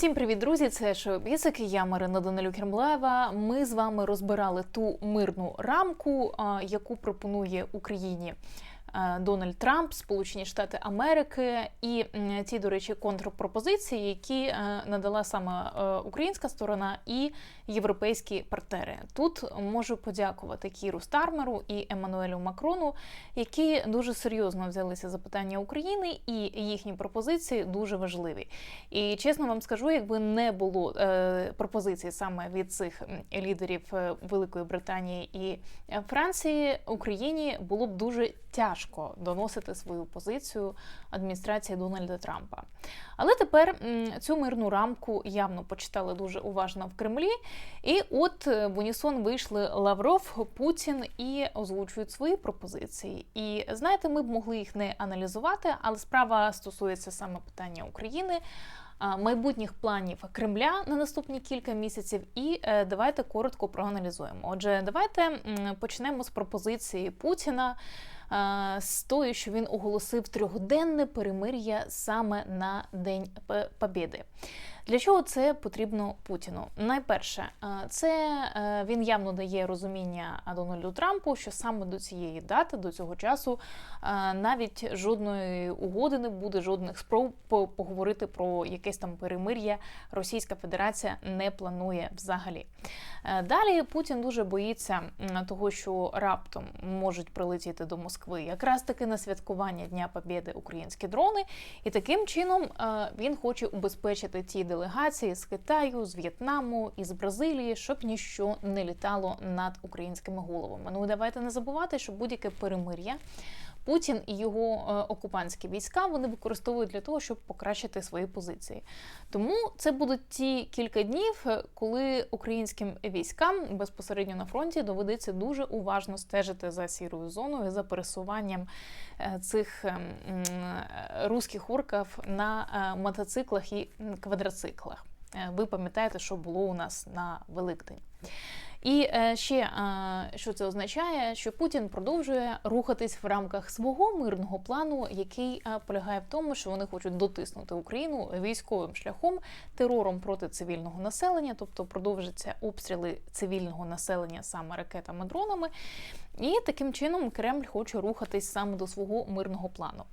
Всім привіт, друзі! Це Шоу-Бісик, Я Марина Данилюк Хермлаєва. Ми з вами розбирали ту мирну рамку, яку пропонує Україні. Е, Дональд Трамп, Сполучені Штати Америки, і ті, до речі, контрпропозиції, які е, надала саме е, українська сторона і європейські партнери. Тут можу подякувати Кіру Стармеру і Еммануелю Макрону, які дуже серйозно взялися за питання України, і їхні пропозиції дуже важливі. І чесно вам скажу, якби не було пропозицій саме від цих лідерів Великої Британії і Франції, Україні було б дуже тяжко доносити свою позицію адміністрації Дональда Трампа. Але тепер цю мирну рамку явно почитали дуже уважно в Кремлі. І от е, в унісон вийшли Лавров, Путін і озвучують свої пропозиції. І знаєте, ми б могли їх не аналізувати, але справа стосується саме питання України. Майбутніх планів Кремля на наступні кілька місяців, і е, давайте коротко проаналізуємо. Отже, давайте почнемо з пропозиції Путіна з тою, що він оголосив трьохденне перемир'я саме на День Побєди. Для чого це потрібно Путіну? Найперше, е, це е, він явно дає розуміння Дональду Трампу, що саме до цієї дати, до цього часу, е, навіть жодної угоди не буде, жодних спроб по- поговорити про якесь там перемир'я. Російська Федерація не планує взагалі. Далі Путін дуже боїться того, що раптом можуть прилетіти до Москви якраз таки на святкування Дня Побєди українські дрони, і таким чином він хоче убезпечити ті делегації з Китаю, з В'єтнаму і з Бразилії, щоб ніщо не літало над українськими головами. Ну давайте не забувати, що будь-яке перемир'я. Путін і його е, окупантські війська вони використовують для того, щоб покращити свої позиції. Тому це будуть ті кілька днів, е, коли українським військам безпосередньо на фронті доведеться дуже уважно стежити за сірою зоною, за пересуванням е, цих ем, руських орків на мотоциклах і квадроциклах. Ви пам'ятаєте, що було у нас на Великдень. І е, ще що це означає, що Путін продовжує рухатись в рамках свого мирного плану, який полягає в тому, що вони хочуть дотиснути Україну військовим шляхом, терором проти цивільного населення, тобто продовжаться обстріли цивільного населення саме ракетами, дронами. І таким чином Кремль хоче рухатись саме до свого мирного плану.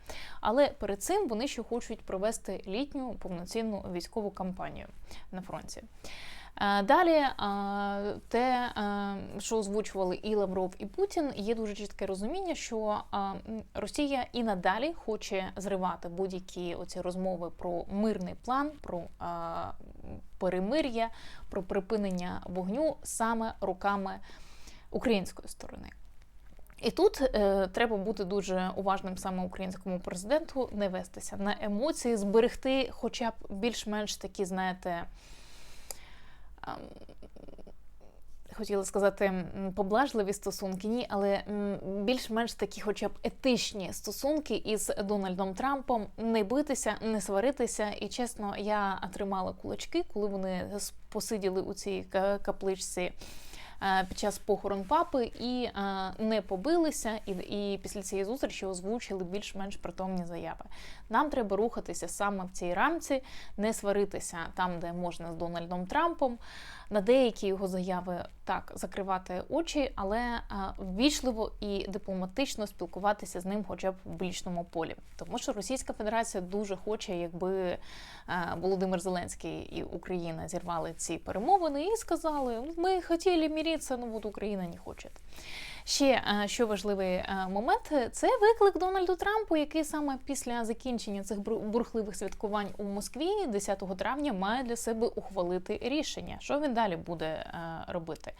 Але перед цим вони ще хочуть провести літню повноцінну військову кампанію на фронті. Е, Далі е, те, е, що озвучували і Лавров, і Путін, є дуже чітке розуміння, що Росія і надалі хоче зривати будь-які оці розмови про мирний план, про перемир'я, про припинення вогню саме руками української сторони. І тут е, треба бути дуже уважним саме українському президенту, не вестися на емоції, зберегти хоча б більш-менш такі, знаєте, хотіла сказати поблажливі стосунки, ні, але більш-менш такі, хоча б етичні стосунки із Дональдом Трампом, не битися, не сваритися. І чесно, я тримала кулачки, коли вони посиділи у цій капличці. Е, Під час похорон папи і е, не побилися, і, і після цієї зустрічі озвучили більш-менш притомні заяви. Нам треба рухатися саме в цій рамці, не сваритися там, де можна з Дональдом Трампом. На деякі його заяви так закривати очі, але е, ввічливо і дипломатично спілкуватися з ним, хоча б в публічному полі. Тому що Російська Федерація дуже хоче, якби е, Володимир Зеленський і Україна зірвали ці перемовини і сказали: ми хотіли міритися, ну от Україна не хоче. Ще е, що важливий е, момент, це виклик Дональду Трампу, який саме після закінчення цих бурхливих святкувань у Москві 10 травня має для себе ухвалити рішення, що він далі буде е, робити.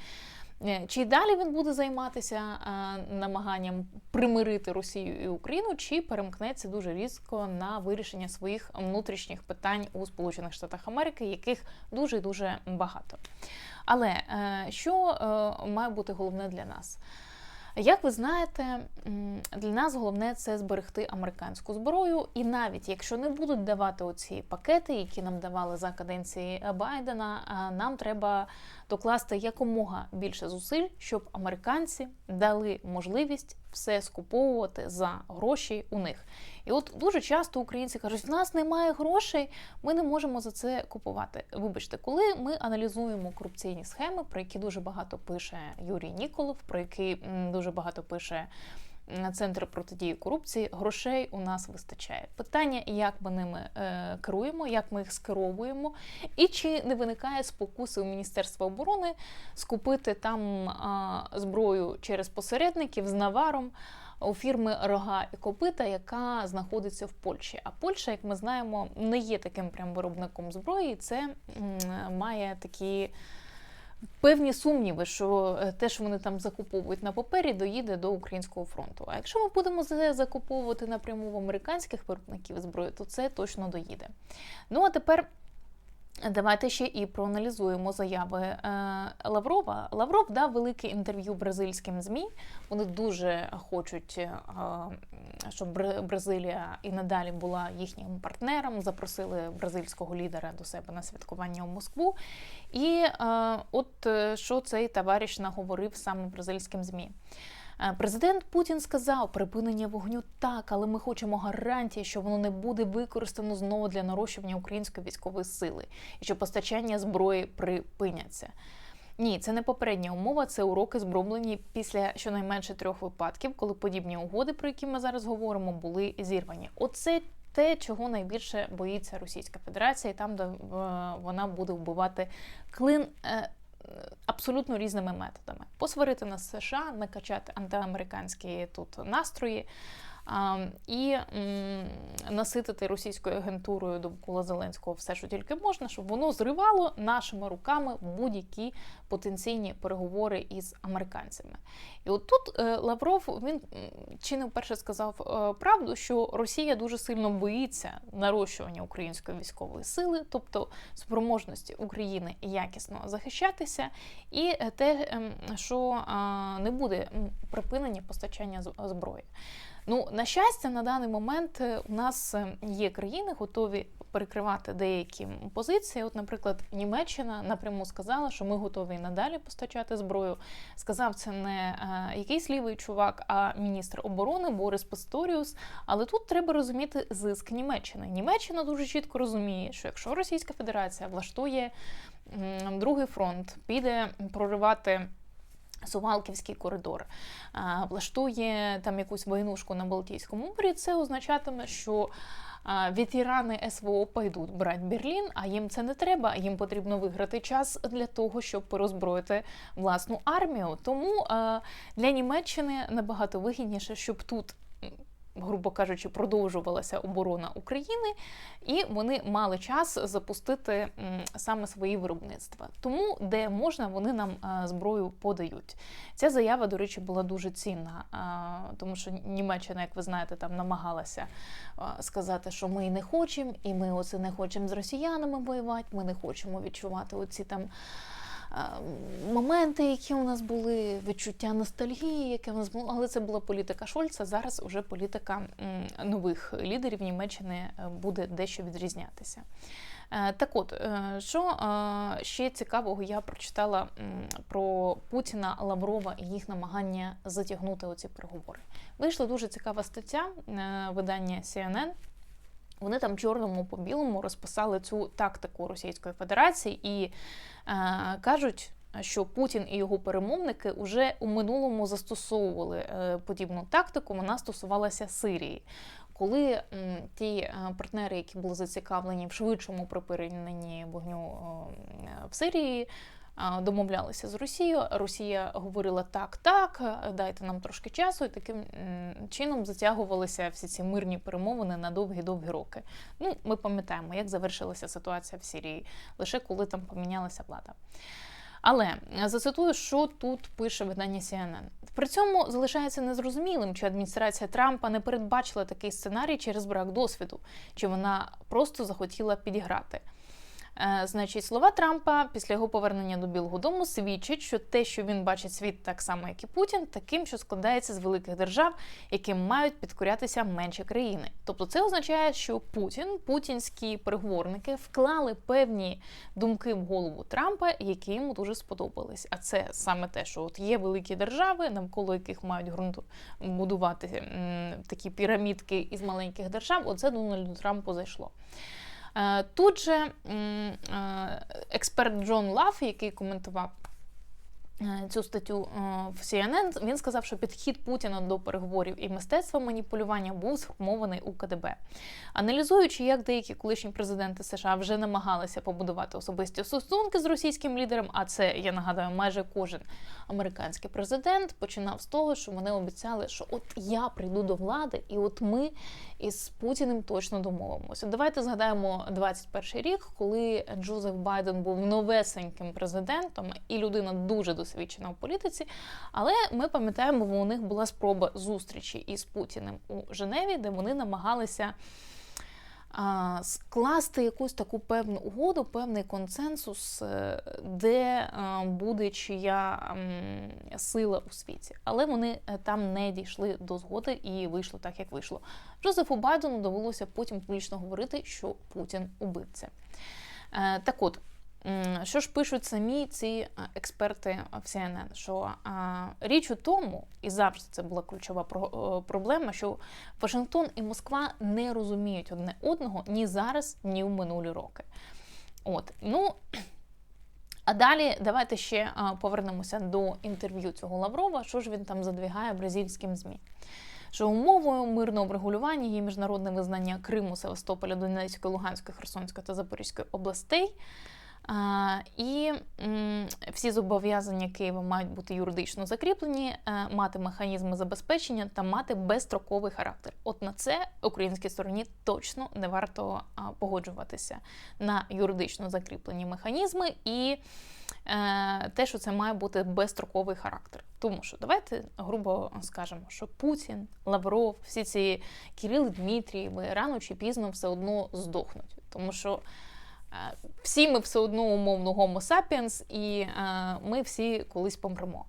Е, Чи далі він буде займатися е, намаганням примирити Росію і Україну, чи перемкнеться дуже різко на вирішення своїх внутрішніх питань у Сполучених Штатах Америки, яких дуже дуже багато. Але е, що е, має бути головне для нас? Як ви знаєте, для нас головне це зберегти американську зброю, і навіть якщо не будуть давати оці пакети, які нам давали за каденції Байдена, нам треба докласти якомога більше зусиль, щоб американці дали можливість все скуповувати за гроші у них. І от дуже часто українці кажуть, в нас немає грошей, ми не можемо за це купувати. Вибачте, коли ми аналізуємо корупційні схеми, про які дуже багато пише Юрій Ніколов, про які дуже багато пише. Центр протидії корупції грошей у нас вистачає. Питання, як ми ними е, керуємо, як ми їх скеровуємо, і чи не виникає спокуси у Міністерства оборони скупити там зброю через посередників з наваром у фірми Рога і Копита, яка знаходиться в Польщі. А Польща, як ми знаємо, не є таким прям виробником зброї. Це має такі. Певні сумніви, що е, те, що вони там закуповують на папері, доїде до українського фронту. А якщо ми будемо закуповувати напряму в американських виробників зброї, то це точно доїде. Ну а тепер Давайте ще і проаналізуємо заяви е, Лаврова. Лавров дав велике інтерв'ю бразильським змі. Вони дуже хочуть, е, щоб Бразилія і надалі була їхнім партнером. Запросили бразильського лідера до себе на святкування у Москву. І е, от що цей товариш наговорив саме бразильським змі. Е, президент Путін сказав припинення вогню так, але ми хочемо гарантії, що воно не буде використано знову для нарощування української військової сили і що постачання зброї припиняться. Ні, це не попередня умова, це уроки зроблені після щонайменше трьох випадків, коли подібні угоди, про які ми зараз говоримо, були зірвані. Оце те, чого найбільше боїться Російська Федерація, і там, де е, вона буде вбивати клин е, абсолютно різними методами: посварити на США, накачати антиамериканські тут настрої. І наситити російською агентурою довкола Зеленського все, що тільки можна, щоб воно зривало нашими руками будь-які потенційні переговори із американцями. І от тут е, Лавров він чи не вперше сказав е, правду, що Росія дуже сильно боїться нарощування української військової сили, тобто спроможності України якісно захищатися, і те, ем, що не буде припинення постачання зброї. Ну, на щастя, на даний момент е, у нас е, є країни, готові перекривати деякі позиції. От, наприклад, Німеччина напряму сказала, що ми готові надалі постачати зброю. Сказав це не е, якийсь лівий чувак, а міністр оборони Борис Пасторіус. Але тут треба розуміти зиск Німеччини. Німеччина дуже чітко розуміє, що якщо Російська Федерація влаштує другий фронт, піде проривати. Сувалківський коридор влаштує там якусь войнушку на Балтійському морі. Це означатиме, що ветерани СВО пойдуть брати Берлін, а їм це не треба. Їм потрібно виграти час для того, щоб порозброїти власну армію. Тому для Німеччини набагато вигідніше, щоб тут грубо кажучи, продовжувалася оборона України, і вони мали час запустити саме свої виробництва. Тому, де можна, вони нам зброю подають. Ця заява, до речі, була дуже цінна, тому що Німеччина, як ви знаєте, там намагалася сказати, що ми не хочемо, і ми оце не хочемо з росіянами воювати, ми не хочемо відчувати оці там моменти, які у нас були, відчуття ностальгії, яке у нас було, але це була політика Шольца. Зараз уже політика нових лідерів Німеччини е, буде дещо відрізнятися. Е, так от, е, що ще цікавого, я прочитала про Путіна, Лаврова і їх намагання затягнути оці переговори. Вийшла дуже цікава стаття видання CNN. Вони там чорному по білому розписали цю тактику Російської Федерації і е, кажуть, що Путін і його перемовники вже у минулому застосовували е, подібну тактику. Вона стосувалася Сирії. Коли ті е, партнери, які були зацікавлені в швидшому припиненні вогню е, в Сирії, домовлялися з Росією. Росія говорила так, так, дайте нам трошки часу, і таким чином затягувалися всі ці мирні перемовини на довгі-довгі роки. Ну, ми пам'ятаємо, як завершилася ситуація в Сирії, лише коли там помінялася влада. Але зацитую, що тут пише видання CNN. При цьому залишається незрозумілим, чи адміністрація Трампа не передбачила такий сценарій через брак досвіду, чи вона просто захотіла підіграти. Е, Значить, слова Трампа після його повернення до Білого Дому свідчать, що те, що він бачить світ так само, як і Путін, таким, що складається з великих держав, яким мають підкорятися менші країни. Тобто, це означає, що Путін, путінські переговорники вклали певні думки в голову Трампа, які йому дуже сподобались. А це саме те, що от є великі держави, навколо яких мають ґрунту будувати м, такі пірамідки із маленьких держав. Оце Дональду Трампу зайшло. Е, Тут же е, експерт Джон Лаф, який коментував цю статтю е, в CNN, він сказав, що підхід Путіна до переговорів і мистецтва маніпулювання був сформований у КДБ. Аналізуючи, як деякі колишні президенти США вже намагалися побудувати особисті стосунки з російським лідером, а це я нагадаю, майже кожен американський президент починав з того, що вони обіцяли, що от я прийду до влади, і от ми із Путіним точно домовимося. Давайте згадаємо 21 рік, коли Джозеф Байден був новесеньким президентом і людина дуже досвідчена в політиці. Але ми пам'ятаємо, у них була спроба зустрічі із Путіним у Женеві, де вони намагалися. Скласти якусь таку певну угоду, певний консенсус, е, де е, буде чия сила у світі. Але вони е, там не дійшли до згоди і вийшло так, як вийшло. Джозефу Байдену довелося потім публічно говорити, що Путін убивця. Так от, що ж пишуть самі ці експерти в CNN, що а, річ у тому, і завжди це була ключова про- проблема, що Вашингтон і Москва не розуміють одне одного ні зараз, ні в минулі роки. От, ну. А далі давайте ще повернемося до інтерв'ю цього Лаврова. Що ж він там задвігає бразильським ЗМІ? Що умовою мирного врегулювання є міжнародне визнання Криму, Севастополя, Донецької, Луганської, Херсонської та Запорізької областей. І всі зобов'язання Києва мають бути юридично закріплені, е, мати механізми забезпечення та мати безстроковий характер. От на це українській стороні точно не варто погоджуватися на юридично закріплені механізми і е, те, що це має бути безстроковий характер. Тому що давайте грубо скажемо, що Путін, Лавров, всі ці Кирил Дмитрієви рано чи пізно все одно здохнуть, тому що. Е, Всі ми все одно умовно Homo sapiens, і е, ми всі колись помремо.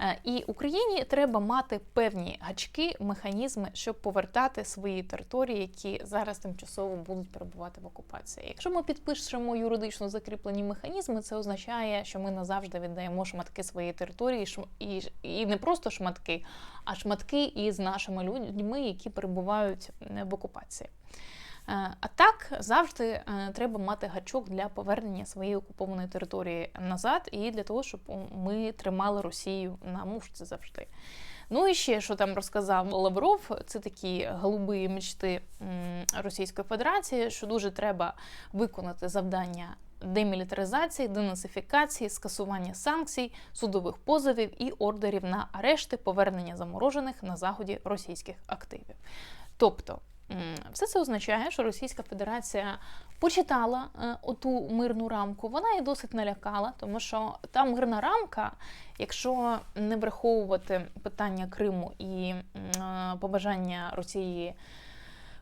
Е, І Україні треба мати певні гачки, механізми, щоб повертати свої території, які зараз тимчасово будуть перебувати в окупації. Якщо ми підпишемо юридично закріплені механізми, це означає, що ми назавжди віддаємо шматки своєї території, і, і не просто шматки, а шматки із нашими людьми, які перебувають в окупації. Е, А так завжди е, треба мати гачок для повернення своєї окупованої території назад, і для того, щоб ми тримали Росію на мушці завжди. Ну і ще що там розказав Лавров, це такі голуби мечти Російської Федерації, що дуже треба виконати завдання демілітаризації, денацифікації, скасування санкцій, судових позовів і ордерів на арешти, повернення заморожених на заході російських активів. Тобто. Все це означає, що Російська Федерація почитала е, оту мирну рамку. Вона її досить налякала, тому що та мирна рамка, якщо не враховувати питання Криму і е, побажання Росії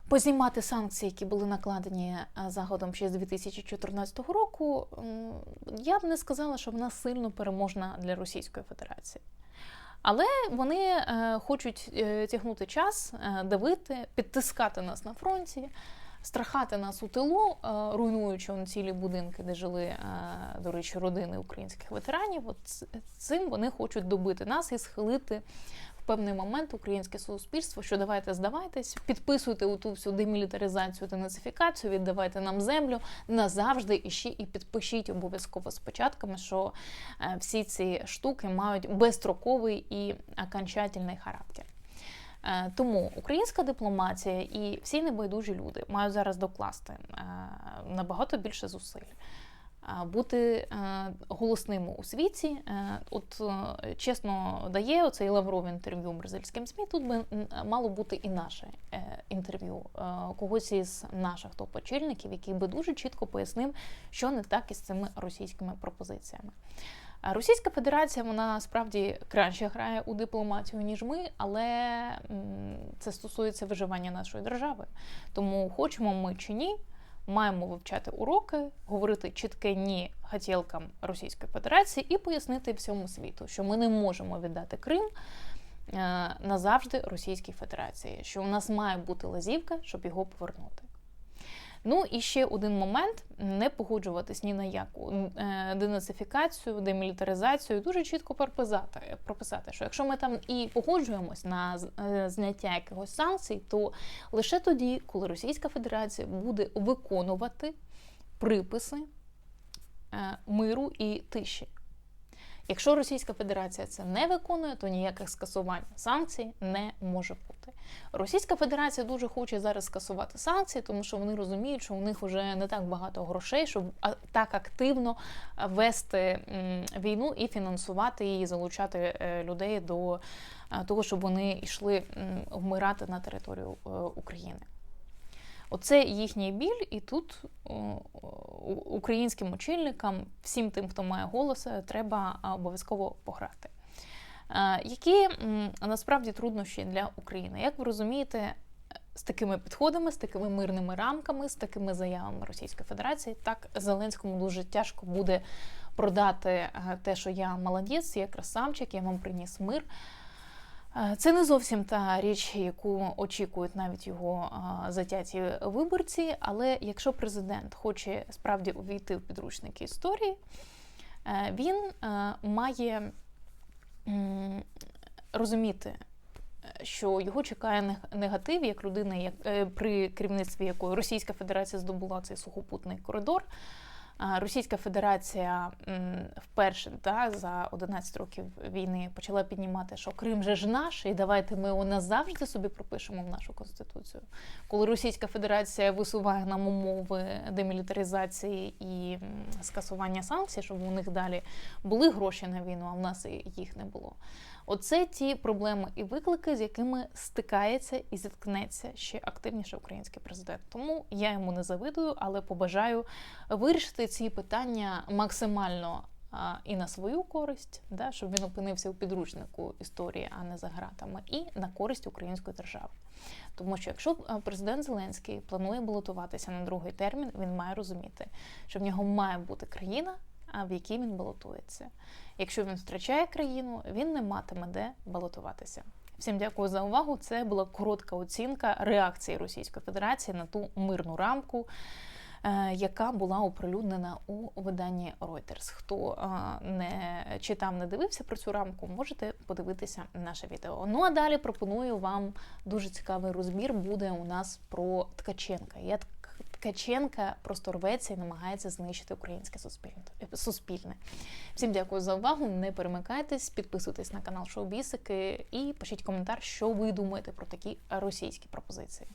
познімати санкції, які були накладені е, заходом ще з 2014 року, я б не сказала, що вона сильно переможна для Російської Федерації. Але вони е, хочуть е, тягнути час, е, давити, підтискати нас на фронті, страхати нас у тилу, руйнуючи цілі будинки, де жили, до речі, родини українських ветеранів. От цим вони хочуть добити нас і схилити певний момент українське суспільство, що давайте здавайтесь, підписуйте у ту всю демілітаризацію та нацифікацію, віддавайте нам землю назавжди і ще і підпишіть обов'язково з початками, що е, всі ці штуки мають безстроковий і окончательний характер. Е, Тому українська дипломатія і всі небайдужі люди мають зараз докласти е, набагато більше зусиль. Е, Бути е, голосними у світі, Е, от чесно дає оцей Лавров інтерв'ю бразильським ЗМІ. Тут би мало бути і наше інтерв'ю когось із наших топ-очільників, який би дуже чітко пояснив, що не так із цими російськими пропозиціями. Російська Федерація вона справді краще грає у дипломатію, ніж ми, але це стосується виживання нашої держави. Тому хочемо ми чи ні, маємо вивчати уроки, говорити чітке ні хотілкам Російської Федерації і пояснити всьому світу, що ми не можемо віддати Крим. е, Назавжди Російській Федерації, що у нас має бути лазівка, щоб його повернути. Ну і ще один момент: не погоджуватись ні на яку е, денацифікацію, демілітаризацію, дуже чітко прописати, прописати, що якщо ми там і погоджуємось на е, зняття якихось санкцій, то лише тоді, коли Російська Федерація буде виконувати приписи е, миру і тиші. Якщо Російська Федерація це не виконує, то ніяких скасувань санкцій не може бути. Російська Федерація дуже хоче зараз скасувати санкції, тому що вони розуміють, що у них вже не так багато грошей, щоб так активно вести війну і фінансувати її, залучати е, людей до е, того, щоб вони йшли вмирати на територію е, України. Оце їхній біль, і тут українським очільникам, всім тим, хто має голос, треба обов'язково пограти. Е, Які насправді труднощі для України? Як ви розумієте, з такими підходами, з такими мирними рамками, з такими заявами Російської Федерації, так Зеленському дуже тяжко буде продати е, те, що я молодець, я красавчик, я вам приніс мир. Е, Це не зовсім та річ, яку очікують навіть його затяті виборці. Але якщо президент хоче справді увійти в підручники історії, е, він е, має розуміти, е, що його чекає негатив як людина, як, е, при керівництві якої Російська Федерація здобула цей сухопутний коридор. Російська Федерація вперше да, за 11 років війни почала піднімати, що Крим же ж наш, і давайте ми його назавжди собі пропишемо в нашу конституцію. Коли Російська Федерація висуває нам умови демілітаризації і скасування санкцій, щоб у них далі були гроші на війну, а в нас їх не було. Оце ті проблеми і виклики, з якими стикається і зіткнеться ще активніше український президент. Тому я йому не завидую, але побажаю вирішити ці питання максимально і на свою користь, да, щоб він опинився у підручнику історії, а не за гратами, і на користь української держави. Тому що якщо президент Зеленський планує балотуватися на другий термін, він має розуміти, що в нього має бути країна, в якій він балотується. Якщо він втрачає країну, він не матиме де балотуватися. Всім дякую за увагу. Це була коротка оцінка реакції Російської Федерації на ту мирну рамку, яка була оприлюднена у виданні Reuters. Хто е, не читав, не дивився про цю рамку, можете подивитися наше відео. Ну а далі пропоную вам дуже цікавий розбір. Буде у нас про Ткаченка. Я Ткаченка просто рветься і намагається знищити українське суспільне. Всім дякую за увагу. Не перемикайтесь, підписуйтесь на канал Шоу Бісики і пишіть коментар, що ви думаєте про такі російські пропозиції.